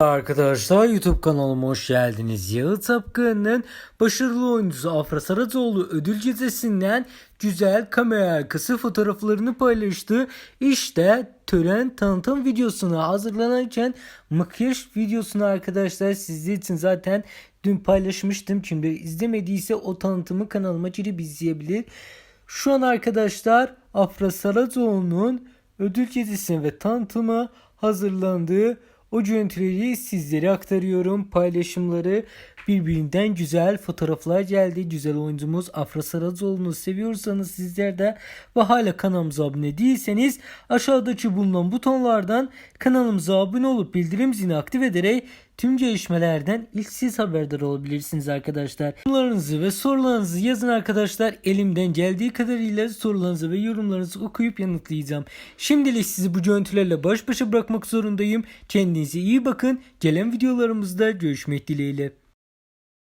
Arkadaşlar YouTube kanalıma hoş geldiniz. Yağı Tapkan'ın başarılı oyuncusu Afra Saracoğlu ödül gecesinden güzel kamera arkası fotoğraflarını paylaştı. İşte tören tanıtım videosuna hazırlanırken makyaj videosunu arkadaşlar sizler için zaten dün paylaşmıştım. Şimdi izlemediyse o tanıtımı kanalıma girip izleyebilir. Şu an arkadaşlar Afra Saracoğlu'nun ödül gecesi ve tanıtımı hazırlandığı o görüntüleri sizlere aktarıyorum. Paylaşımları birbirinden güzel fotoğraflar geldi. Güzel oyuncumuz Afra Saracoğlu'nu seviyorsanız sizler de ve hala kanalımıza abone değilseniz aşağıdaki bulunan butonlardan kanalımıza abone olup bildirim zilini aktif ederek tüm gelişmelerden ilk siz haberdar olabilirsiniz arkadaşlar. Yorumlarınızı ve sorularınızı yazın arkadaşlar. Elimden geldiği kadarıyla sorularınızı ve yorumlarınızı okuyup yanıtlayacağım. Şimdilik sizi bu görüntülerle baş başa bırakmak zorundayım. Kendinize iyi bakın. Gelen videolarımızda görüşmek dileğiyle.